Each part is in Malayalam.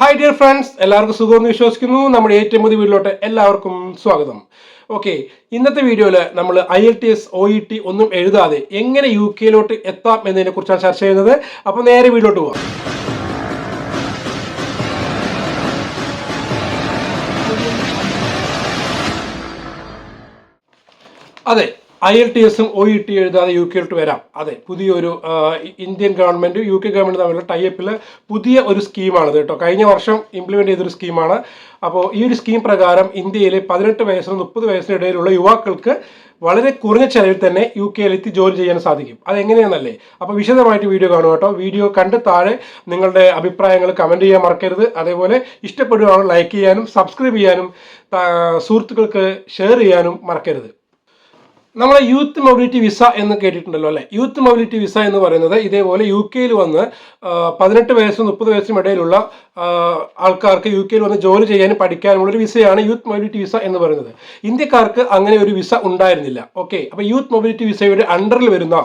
ഹായ് ഡിയർ ഫ്രണ്ട്സ് എല്ലാവർക്കും സുഖമെന്ന് വിശ്വസിക്കുന്നു. നമ്മുടെ ഏറ്റവും പുതിയ വീട്ടിലോട്ട് എല്ലാവർക്കും സ്വാഗതം. ഓക്കെ ഇന്നത്തെ വീഡിയോയിൽ നമ്മൾ I L T S O E T ഒന്നും എഴുതാതെ എങ്ങനെ യു കെയിലോട്ട് എത്താം എന്നതിനെ കുറിച്ചാണ് ചർച്ച ചെയ്യുന്നത്. അപ്പോൾ നേരെ വീട്ടിലോട്ട് പോവാം. അതെ ഐ എൽ ടി എസും ഒ ഇ ടി എഴുതാതെ യു കെയിലോട്ട് വരാം. അതെ പുതിയൊരു Indian government U K government തമ്മിലുള്ള ടൈപ്പിൽ പുതിയ ഒരു സ്കീമാണിത് കേട്ടോ. കഴിഞ്ഞ വർഷം ഇംപ്ലിമെന്റ് ചെയ്തൊരു സ്കീമാണ് അപ്പോൾ ഈ ഒരു സ്കീം പ്രകാരം ഇന്ത്യയിലെ പതിനെട്ട് വയസ്സിനും മുപ്പത് വയസ്സിനും ഇടയിലുള്ള യുവാക്കൾക്ക് വളരെ കുറഞ്ഞ ചെലവിൽ തന്നെ യു കെയിലെത്തി ജോലി ചെയ്യാൻ സാധിക്കും. അതെങ്ങനെയാണെന്നല്ലേ? അപ്പോൾ വിശദമായിട്ട് വീഡിയോ കാണുക കേട്ടോ. വീഡിയോ കണ്ട് താഴെ നിങ്ങളുടെ അഭിപ്രായങ്ങൾ കമന്റ് ചെയ്യാൻ മറക്കരുത്. അതേപോലെ ഇഷ്ടപ്പെടുകയാണെങ്കിൽ ലൈക്ക് ചെയ്യാനും സബ്സ്ക്രൈബ് ചെയ്യാനും സുഹൃത്തുക്കൾക്ക് ഷെയർ ചെയ്യാനും മറക്കരുത്. നമ്മളെ യൂത്ത് മൊബിലിറ്റി വിസ എന്ന് കേട്ടിട്ടുണ്ടല്ലോ അല്ലേ? യൂത്ത് മൊബിലിറ്റി വിസ എന്ന് പറയുന്നത് ഇതേപോലെ യു കെയിൽ വന്ന് പതിനെട്ട് വയസ്സും മുപ്പത് വയസ്സിനും ഇടയിലുള്ള ആൾക്കാർക്ക് യു കെയിൽ വന്ന് ജോലി ചെയ്യാനും പഠിക്കാനുമുള്ള ഒരു വിസയാണ് യൂത്ത് മൊബിലിറ്റി വിസ എന്ന് പറയുന്നത്. ഇന്ത്യക്കാർക്ക് അങ്ങനെ ഒരു വിസ ഉണ്ടായിരുന്നില്ല. ഓക്കെ അപ്പോൾ യൂത്ത് മൊബിലിറ്റി വിസയുടെ അണ്ടറിൽ വരുന്ന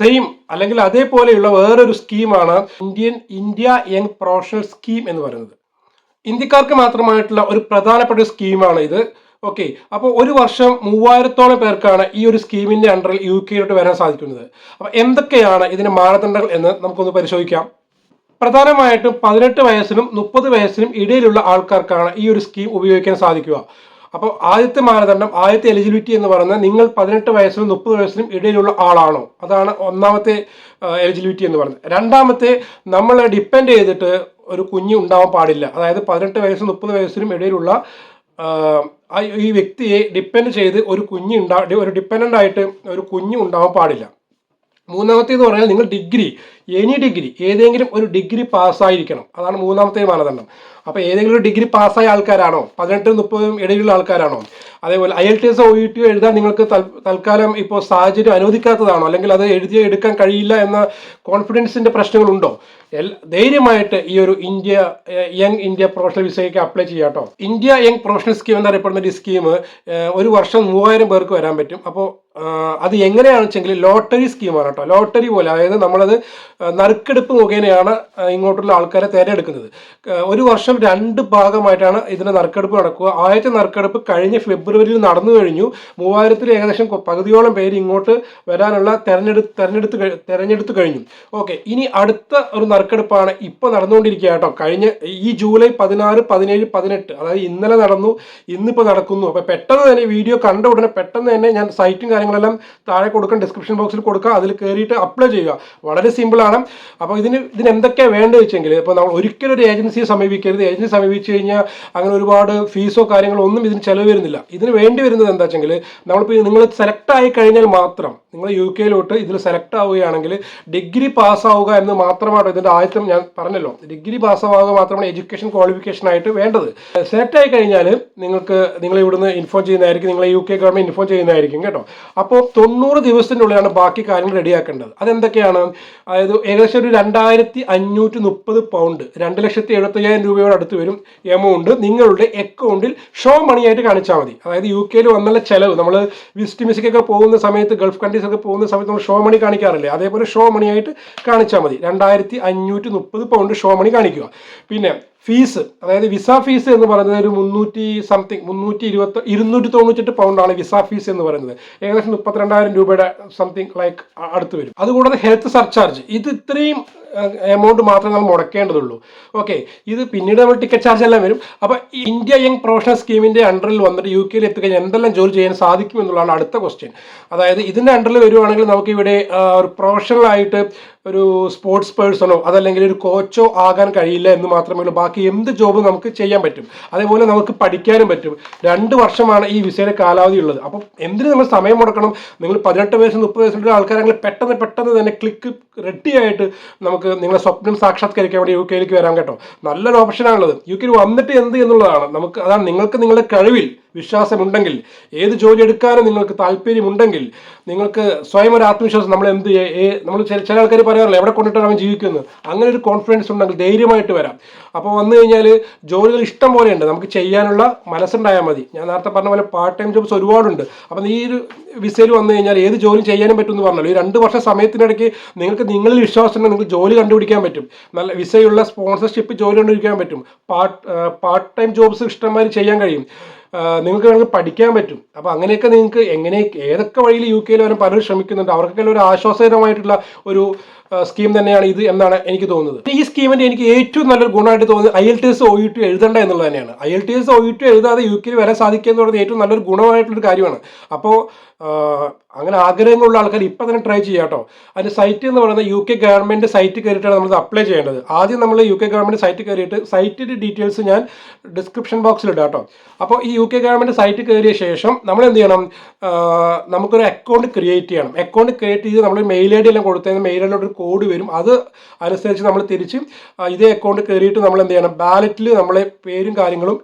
സെയിം അല്ലെങ്കിൽ അതേപോലെയുള്ള വേറൊരു സ്കീമാണ് Indian India young professional scheme എന്ന് പറയുന്നത്. ഇന്ത്യക്കാർക്ക് മാത്രമായിട്ടുള്ള ഒരു പ്രധാനപ്പെട്ട സ്കീമാണ് ഇത്. ഓക്കെ അപ്പോൾ ഒരു വർഷം മൂവായിരത്തോളം പേർക്കാണ് ഈ ഒരു സ്കീമിന്റെ അണ്ടറിൽ യു കെയിലോട്ട് വരാൻ സാധിക്കുന്നത്. അപ്പോൾ എന്തൊക്കെയാണ് ഇതിന്റെ മാനദണ്ഡങ്ങൾ എന്ന് നമുക്കൊന്ന് പരിശോധിക്കാം. പ്രധാനമായിട്ടും പതിനെട്ട് വയസ്സിനും മുപ്പത് വയസ്സിനും ഇടയിലുള്ള ആൾക്കാർക്കാണ് ഈ ഒരു സ്കീം ഉപയോഗിക്കാൻ സാധിക്കുക. അപ്പോൾ ആദ്യത്തെ മാനദണ്ഡം ആദ്യത്തെ എലിജിബിലിറ്റി എന്ന് പറഞ്ഞാൽ നിങ്ങൾ പതിനെട്ട് വയസ്സിനും മുപ്പത് വയസ്സിനും ഇടയിലുള്ള ആളാണോ? അതാണ് ഒന്നാമത്തെ എലിജിബിലിറ്റി എന്ന് പറയുന്നത്. രണ്ടാമത്തെ നമ്മൾ ഡിപ്പെൻഡ് ചെയ്തിട്ട് ഒരു കുഞ്ഞ് ഉണ്ടാവാൻ പാടില്ല. അതായത് പതിനെട്ട് വയസ്സും മുപ്പത് വയസ്സിനും ഇടയിലുള്ള ഈ വ്യക്തിയെ ഡിപ്പെൻഡ് ചെയ്ത് ഒരു കുഞ്ഞ് ഉണ്ടാ ഒരു ഡിപ്പെൻഡന്റ് ആയിട്ട് ഒരു കുഞ്ഞ് ഉണ്ടാവാൻ പാടില്ല. മൂന്നാമത്തേന്ന് പറഞ്ഞാൽ നിങ്ങൾ ഡിഗ്രി എനി ഡിഗ്രി ഏതെങ്കിലും ഒരു ഡിഗ്രി പാസ്സായിരിക്കണം അതാണ് മൂന്നാമത്തെ മാനദണ്ഡം. അപ്പോൾ ഏതെങ്കിലും ഒരു ഡിഗ്രി പാസ്സായ ആൾക്കാരാണോ? പതിനെട്ട് മുപ്പതും ഇടയിലുള്ള ആൾക്കാരാണോ? അതേപോലെ I L T S O E T എഴുതാൻ നിങ്ങൾക്ക് തൽ- തൽക്കാലം ഇപ്പോൾ സാഹചര്യം അനുവദിക്കാത്തതാണോ? അല്ലെങ്കിൽ അത് എഴുതി എടുക്കാൻ കഴിയില്ല എന്ന കോൺഫിഡൻസിന്റെ പ്രശ്നങ്ങളുണ്ടോ? ധൈര്യമായിട്ട് ഈ ഒരു ഇന്ത്യ യങ് ഇന്ത്യ പ്രൊഫഷണൽ വിസയ്ക്ക് അപ്ലൈ ചെയ്യാം കേട്ടോ. ഇന്ത്യ യങ് പ്രൊഫഷണൽ സ്കീം എന്നറിയപ്പെടുന്ന ഈ സ്കീം ഒരു വർഷം മൂവായിരം പേർക്ക് വരാൻ പറ്റും. അപ്പോൾ അത് എങ്ങനെയാണെന്ന് വെച്ചെങ്കിൽ ലോട്ടറി സ്കീമാണ് കേട്ടോ. ലോട്ടറി പോലെ അതായത് നമ്മളത് നറുക്കെടുപ്പ് മുഖേനയാണ് ഇങ്ങോട്ടുള്ള ആൾക്കാരെ തേരെടുക്കുന്നത് ഒരു വർഷം രണ്ട് ഭാഗമായിട്ടാണ് ഇതിന്റെ നറുക്കെടുപ്പ് നടക്കുക. ആദ്യത്തെ നറുക്കെടുപ്പ് കഴിഞ്ഞ ഫെബ്രുവരിയിൽ നടന്നു കഴിഞ്ഞു. മൂവായിരത്തിൽ ഏകദേശം പകുതിയോളം പേര് ഇങ്ങോട്ട് വരാനുള്ള തെരഞ്ഞെടുത്ത് തെരഞ്ഞെടുത്ത് തെരഞ്ഞെടുത്ത് കഴിഞ്ഞു. ഓക്കെ ഇനി അടുത്ത ഒരു നറുക്കെടുപ്പാണ് ഇപ്പോൾ നടന്നുകൊണ്ടിരിക്കുക കേട്ടോ. കഴിഞ്ഞ ഈ ജൂലൈ പതിനാറ് പതിനേഴ് പതിനെട്ട് അതായത് ഇന്നലെ നടന്നു ഇന്നിപ്പോൾ നടക്കുന്നു. അപ്പോൾ പെട്ടെന്ന് തന്നെ വീഡിയോ കണ്ട ഉടനെ പെട്ടെന്ന് തന്നെ ഞാൻ സൈറ്റും കാര്യങ്ങളെല്ലാം താഴെ കൊടുക്കാം ഡിസ്ക്രിപ്ഷൻ ബോക്സിൽ കൊടുക്കാം അതിൽ കയറിയിട്ട് അപ്ലൈ ചെയ്യുക. വളരെ സിമ്പിളാണ് അപ്പോൾ ഇതിന് ഇതിന് എന്തൊക്കെയാണ് വേണ്ടത് വെച്ചെങ്കിൽ ഇപ്പോൾ നമ്മൾ ഒരിക്കലും ഒരു ഏജൻസിയെ സമീപിക്കരുത്. ഏജൻസി സമീപിച്ച് കഴിഞ്ഞാൽ അങ്ങനെ ഒരുപാട് ഫീസോ കാര്യങ്ങളോ ഒന്നും ഇതിന് ചിലവ് വരുന്നില്ല. ഇതിന് വേണ്ടി വരുന്നത് എന്താ വെച്ചെങ്കിൽ നമ്മളിപ്പോൾ നിങ്ങൾ സെലക്ട് ആയി കഴിഞ്ഞാൽ മാത്രം നിങ്ങൾ യു കെയിലോട്ട് ഇതിൽ സെലക്ട് ആവുകയാണെങ്കിൽ ഡിഗ്രി പാസ്സാവുക എന്ന് മാത്രമാണ് ഇതിന്റെ ആദ്യത്തെ ഞാൻ പറഞ്ഞല്ലോ. ഡിഗ്രി പാസ്സാവുക മാത്രമാണ് എഡ്യൂക്കേഷൻ ക്വാളിഫിക്കേഷൻ ആയിട്ട് വേണ്ടത്. സെലക്ട് ആയി കഴിഞ്ഞാൽ നിങ്ങൾക്ക് നിങ്ങൾ ഇവിടുന്ന് ഇൻഫോം ചെയ്യുന്നതായിരിക്കും നിങ്ങളെ യു കെ ഗവൺമെന്റ് ഇൻഫോം ചെയ്യുന്നതായിരിക്കും കേട്ടോ. അപ്പോൾ തൊണ്ണൂറ് ദിവസത്തിന്റെ ഉള്ളിലാണ് ബാക്കി കാര്യങ്ങൾ റെഡിയാക്കേണ്ടത് അതെന്തൊക്കെയാണ്? അതായത് ഏകദേശം ഒരു രണ്ടായിരത്തി അഞ്ഞൂറ്റി മുപ്പത് പൗണ്ട് രണ്ട് ലക്ഷത്തി എഴുപത്തയ്യായിരം രൂപയോട് അടുത്ത് വരും എമൗണ്ട് നിങ്ങളുടെ അക്കൗണ്ടിൽ ഷോ മണിയായിട്ട് കാണിച്ചാൽ മതി. അതായത് യു കെയിൽ വന്നുള്ള ചിലവ് നമ്മൾ വിസ്റ്റ് പോകുന്ന സമയത്ത് ഗൾഫ് കൺട്രീസ് ഒക്കെ പോകുന്ന സമയത്ത് നമ്മൾ ഷോ മണി കാണിക്കാറില്ലേ? അതേപോലെ ഷോ മണിയായിട്ട് കാണിച്ചാൽ മതി. രണ്ടായിരത്തി അഞ്ഞൂറ്റി മുപ്പത് പൗണ്ട് ഷോ മണി കാണിക്കുക. പിന്നെ ഫീസ് അതായത് വിസ ഫീസ് എന്ന് പറയുന്നത് ഒരു മുന്നൂറ്റി സംതിങ് മുന്നൂറ്റി ഇരുപത്തി ഇരുന്നൂറ്റി തൊണ്ണൂറ്റെട്ട് പൗണ്ടാണ് വിസ ഫീസ് എന്ന് പറയുന്നത്. ഏകദേശം മുപ്പത്തിരണ്ടായിരം രൂപയുടെ സംതിങ് ലൈക്ക് അടുത്ത് വരും. അതുകൂടാതെ ഹെൽത്ത് സർചാർജ്. ഇത് ഇത്രയും എമൗണ്ട് മാത്രമേ നമ്മൾ മുടക്കേണ്ടതുള്ളൂ. ഓക്കെ ഇത് പിന്നീട് നമ്മൾ ടിക്കറ്റ് ചാർജ് എല്ലാം വരും. അപ്പോൾ ഇന്ത്യ യങ് പ്രൊഫഷണൽ സ്കീമിന്റെ അണ്ടറിൽ വന്നിട്ട് യു കെയിൽ എത്തിക്കഴിഞ്ഞാൽ എന്തെല്ലാം ജോലി ചെയ്യാൻ സാധിക്കും എന്നുള്ളതാണ് അടുത്ത ക്വസ്റ്റ്യൻ അതായത് ഇതിന്റെ അണ്ടറിൽ വരുവാണെങ്കിൽ നമുക്ക് ഇവിടെ ഒരു പ്രൊഫഷണൽ ആയിട്ട് ഒരു സ്പോർട്സ് പേഴ്സണോ അതല്ലെങ്കിൽ ഒരു കോച്ചോ ആകാൻ കഴിയില്ല എന്ന് മാത്രമേ ഉള്ളൂ. ബാക്കി എന്ത് ജോബും നമുക്ക് ചെയ്യാൻ പറ്റും. അതേപോലെ നമുക്ക് പഠിക്കാനും പറ്റും. രണ്ട് വർഷമാണ് ഈ വിസയുടെ കാലാവധി ഉള്ളത്. അപ്പം എന്തിന് നമ്മൾ സമയം മുടക്കണം? നിങ്ങൾ പതിനെട്ട് വയസ്സ് മുപ്പത് വയസ്സുള്ള ആൾക്കാരെങ്കിൽ പെട്ടെന്ന് പെട്ടെന്ന് തന്നെ ക്ലിക്ക് റെഡി ആയിട്ട് നമുക്ക് നിങ്ങളെ സ്വപ്നം സാക്ഷാത്കരിക്കാൻ വേണ്ടി യു കെയിലേക്ക് വരാം കേട്ടോ. നല്ലൊരു ഓപ്ഷനാണുള്ളത് യു കെയിൽ വന്നിട്ട് എന്ത് എന്നുള്ളതാണ്. നമുക്ക് അതാണ് നിങ്ങൾക്ക് നിങ്ങളുടെ കഴിവിൽ വിശ്വാസമുണ്ടെങ്കിൽ ഏത് ജോലി എടുക്കാനും നിങ്ങൾക്ക് താല്പര്യമുണ്ടെങ്കിൽ നിങ്ങൾക്ക് സ്വയം ഒരു ആത്മവിശ്വാസം നമ്മൾ എന്ത് നമ്മൾ ചില ചില ആൾക്കാർ പറയാറില്ല എവിടെ കൊണ്ടിട്ടാണ് അവൻ ജീവിക്കുന്നത്? അങ്ങനെ ഒരു കോൺഫിഡൻസ് ഉണ്ടെങ്കിൽ ധൈര്യമായിട്ട് വരാം. അപ്പോൾ വന്നു കഴിഞ്ഞാൽ ജോലികൾ ഇഷ്ടം പോലെ ഉണ്ട് നമുക്ക് ചെയ്യാനുള്ള മനസ്സുണ്ടായാൽ മതി. ഞാൻ നേരത്തെ പറഞ്ഞ പോലെ പാർട്ട് ടൈം ജോബ്സ് ഒരുപാടുണ്ട്. അപ്പം ഈ ഒരു വിസയിൽ വന്നു കഴിഞ്ഞാൽ ഏത് ജോലി ചെയ്യാനും പറ്റുമെന്ന് പറഞ്ഞല്ലോ. ഈ രണ്ട് വർഷ സമയത്തിനിടയ്ക്ക് നിങ്ങൾക്ക് നിങ്ങളിൽ വിശ്വാസം നിങ്ങൾക്ക് ജോലി കണ്ടുപിടിക്കാൻ പറ്റും. നല്ല വിസയുള്ള സ്പോൺസർഷിപ്പ് ജോലി കണ്ടുപിടിക്കാൻ പറ്റും. പാർട്ട് പാർട്ട് ടൈം ജോബ്സ് ഇഷ്ടംമാതിരി ചെയ്യാൻ കഴിയും. നിങ്ങൾക്ക് വേണമെങ്കിൽ പഠിക്കാൻ പറ്റും. അപ്പോൾ അങ്ങനെയൊക്കെ നിങ്ങൾക്ക് എങ്ങനെ ഏതൊക്കെ വഴിയിൽ യു കെയിൽ വരാൻ പലരും ശ്രമിക്കുന്നുണ്ട്. അവർക്കൊക്കെ ഒരു ആശ്വാസകരമായിട്ടുള്ള ഒരു സ്കീം തന്നെയാണ് ഇത് എന്നാണ് എനിക്ക് തോന്നുന്നത്. ഈ സ്കീമിന്റെ എനിക്ക് ഏറ്റവും നല്ലൊരു ഗുണമായിട്ട് തോന്നുന്നത് I L T S O U എഴുതണ്ട എന്നുള്ളത് തന്നെയാണ്. I L T S O U എഴുതാതെ U കെയിൽ വരാൻ സാധിക്കുക എന്ന് പറയുന്നത് ഏറ്റവും നല്ലൊരു ഗുണമായിട്ടുള്ളൊരു കാര്യമാണ്. അപ്പോൾ അങ്ങനെ ആഗ്രഹങ്ങളുള്ള ആൾക്കാർ ഇപ്പം തന്നെ ട്രൈ ചെയ്യാം കേട്ടോ. അതിന്റെ സൈറ്റ് എന്ന് പറയുന്നത് യു കെ ഗവൺമെന്റ് സൈറ്റ് കയറിയിട്ടാണ് നമ്മൾ അപ്ലൈ ചെയ്യേണ്ടത്. ആദ്യം നമ്മൾ യു കെ ഗവൺമെന്റ് സൈറ്റ് കയറിയിട്ട് സൈറ്റിന്റെ ഡീറ്റെയിൽസ് ഞാൻ ഡിസ്ക്രിപ്ഷൻ ബോക്സിൽ ഇടാം കേട്ടോ. അപ്പോൾ ഈ യു കെ ഗവൺമെന്റ് സൈറ്റ് കയറിയ ശേഷം നമ്മൾ എന്ത് ചെയ്യണം? നമുക്കൊരു അക്കൗണ്ട് ക്രിയേറ്റ് ചെയ്യണം. അക്കൗണ്ട് ക്രിയേറ്റ് ചെയ്ത് നമ്മൾ മെയിൽ ഐ ഡി എല്ലാം കൊടുത്തതിന് മെയിൽ ഐ ഒരു കോഡ് വരും. അത് അനുസരിച്ച് നമ്മൾ തിരിച്ച് ഇതേ അക്കൗണ്ട് കയറിയിട്ട് നമ്മൾ എന്ത് ചെയ്യണം? ബാലറ്റിൽ നമ്മളെ പേരും കാര്യങ്ങളും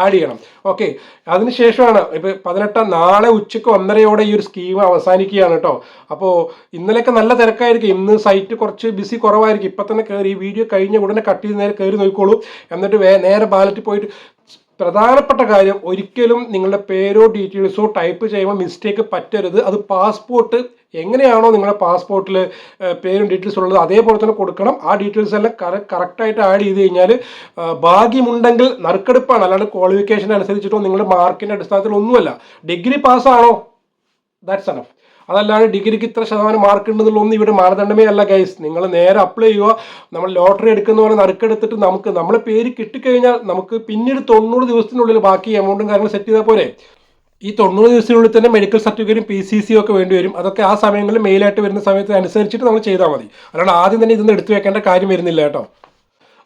ആഡ് ചെയ്യണം. ഓക്കെ അതിനുശേഷമാണ് ഇപ്പോൾ പതിനെട്ടാം നാളെ ഉച്ചയ്ക്ക് ഒന്നരയോടെ ഈ ഒരു സ്കീം അവസാനിക്കുകയാണ് കേട്ടോ അപ്പോൾ ഇന്നലെയൊക്കെ നല്ല തിരക്കായിരിക്കും. ഇന്ന് സൈറ്റ് കുറച്ച് ബിസി കുറവായിരിക്കും. ഇപ്പൊ തന്നെ കയറി വീഡിയോ കഴിഞ്ഞ ഉടനെ കട്ട് ചെയ്ത് നേരെ കയറി നോക്കിക്കോളൂ. എന്നിട്ട് വേ നേരെ ബാലറ്റിൽ പോയിട്ട് പ്രധാനപ്പെട്ട കാര്യം ഒരിക്കലും നിങ്ങളുടെ പേരോ ഡീറ്റെയിൽസോ ടൈപ്പ് ചെയ്യുമ്പോൾ മിസ്റ്റേക്ക് പറ്റരുത്. അത് പാസ്പോർട്ട് എങ്ങനെയാണോ നിങ്ങളുടെ പാസ്പോർട്ടിൽ പേരും ഡീറ്റെയിൽസ് ഉള്ളത് അതേപോലെ തന്നെ കൊടുക്കണം. ആ ഡീറ്റെയിൽസ് എല്ലാം കറക്റ്റായിട്ട് ആഡ് ചെയ്ത് കഴിഞ്ഞാൽ ഭാഗ്യമുണ്ടെങ്കിൽ നറുക്കെടുപ്പാണ്. അല്ലാണ്ട് ക്വാളിഫിക്കേഷൻ അനുസരിച്ചിട്ടോ നിങ്ങളുടെ മാർക്കിന്റെ അടിസ്ഥാനത്തിൽ ഒന്നുമല്ല. ഡിഗ്രി പാസ്സാണോ ദാറ്റ്സ് അനഫ് അതല്ലാതെ ഡിഗ്രിക്ക് ഇത്ര ശതമാനം മാർക്ക് ഉണ്ടെന്നുള്ളൊന്നും ഇവിടെ മാനദണ്ഡമേ അല്ല ഗൈസ് നിങ്ങൾ നേരെ അപ്ലൈ ചെയ്യുക. നമ്മൾ ലോട്ടറി എടുക്കുന്ന പോലെ നറുക്കെടുത്തിട്ട് നമുക്ക് നമ്മളെ പേര് കിട്ടിക്കഴിഞ്ഞാൽ നമുക്ക് പിന്നീട് തൊണ്ണൂറ് ദിവസത്തിനുള്ളിൽ ബാക്കി എമൗണ്ടും കാര്യങ്ങളും സെറ്റ് ചെയ്താൽ പോരെ. ഈ തൊണ്ണൂറ് ദിവസത്തിനുള്ളിൽ തന്നെ മെഡിക്കൽ സർട്ടിഫിക്കറ്റും പി സി സിയും ഒക്കെ വേണ്ടി വരും. അതൊക്കെ ആ സമയങ്ങളിൽ മെയിലായിട്ട് വരുന്ന സമയത്ത് അനുസരിച്ചിട്ട് നമ്മൾ ചെയ്താൽ മതി. അല്ലാണ്ട് ആദ്യം തന്നെ ഇതൊന്നും എടുത്തു വെക്കേണ്ട കാര്യം വരുന്നില്ല കേട്ടോ.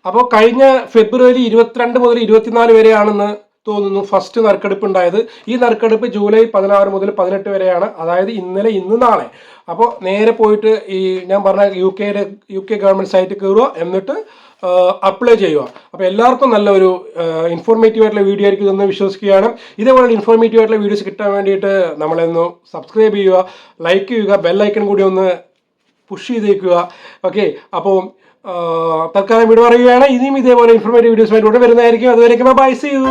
അപ്പോൾ കഴിഞ്ഞ ഫെബ്രുവരി ഇരുപത്തിരണ്ട് മുതൽ ഇരുപത്തിനാല് വരെയാണെന്ന് തോന്നുന്നു ഫസ്റ്റ് നറുക്കെടുപ്പ് ഉണ്ടായത്. ഈ നറുക്കെടുപ്പ് ജൂലൈ പതിനാറ് മുതൽ പതിനെട്ട് വരെയാണ്. അതായത് ഇന്നലെ ഇന്ന് നാളെ. അപ്പോൾ നേരെ പോയിട്ട് ഈ ഞാൻ പറഞ്ഞ യു കെയുടെ യു കെ ഗവൺമെന്റ് സൈറ്റിൽ കയറുക. എന്നിട്ട് അപ്ലൈ ചെയ്യുക. അപ്പോൾ എല്ലാവർക്കും നല്ലൊരു ഇൻഫോർമേറ്റീവ് ആയിട്ടുള്ള വീഡിയോ ആയിരിക്കും ഇതെന്ന് വിശ്വസിക്കുകയാണ്. ഇതേപോലെ ഇൻഫോർമേറ്റീവ് ആയിട്ടുള്ള വീഡിയോസ് കിട്ടാൻ വേണ്ടിയിട്ട് നമ്മളൊന്ന് സബ്സ്ക്രൈബ് ചെയ്യുക ലൈക്ക് ചെയ്യുക ബെല്ലൈക്കൺ കൂടി ഒന്ന് പുഷ് ചെയ്തേക്കുക. ഓക്കെ അപ്പോൾ തൽക്കാലം വീട് പറയുകയാണ്. ഇനിയും ഇതേപോലെ ഇൻഫോർമേറ്റീവ് വീഡിയോസുമായിട്ട് ഇവിടെ വരുന്നതായിരിക്കും. അതുവരെയൊക്കെ ബൈ യു